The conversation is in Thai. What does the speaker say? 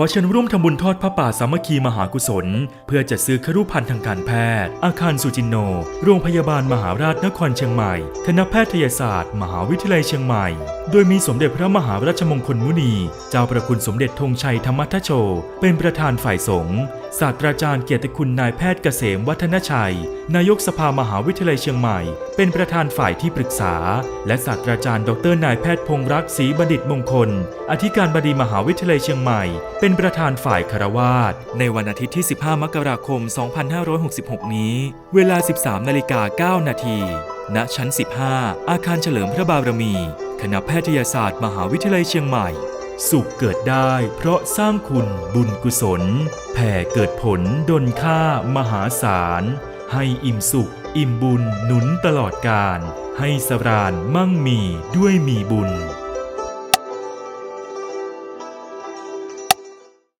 อเชิญร่วมทำบุญทอดพระป่าสามัคคีมหากุศล เพื่อจัดซื้อครุพันธ์ทางการแพทย์ อาคารสุจินโน โรงพยาบาลมหาราชนครเชียงใหม่ คณะแพทยศาสตร์ มหาวิทยาลัยเชียงใหม่ โดยมีสมเด็จพระมหาราชมงคลมุนี เจ้าประคุณสมเด็จธงชัยธรรมทโช เป็นประธานฝ่ายสงฆ์ ศาสตราจารย์เกียรติคุณนายแพทย์เกษมวัฒนชัย นายกสภามหาวิทยาลัยเชียงใหม่ เป็นประธานฝ่ายที่ปรึกษา และศาสตราจารย์ ดรนายแพทย์พงรักษ์ศรีบัณฑิตมงคล อธิการบดีมหาวิทยาลัยเชียงใหม่ เป็นประธานฝ่ายคารวาสในวันอาทิตย์ที่ 15 มกราคม 2566 นี้ เวลา 13 นาฬิกา 9 นาทีณชั้น 15 อาคารเฉลิมพระบารมี คณะแพทยศาสตร์ มหาวิทยาลัยเชียงใหม่ สุขเกิดได้เพราะสร้างคุณบุญกุศล แผ่เกิดผลดลค่ามหาศาล ให้อิ่มสุข อิ่มบุญหนุนตลอดกาลให้สรานมั่งมีด้วยมีบุญ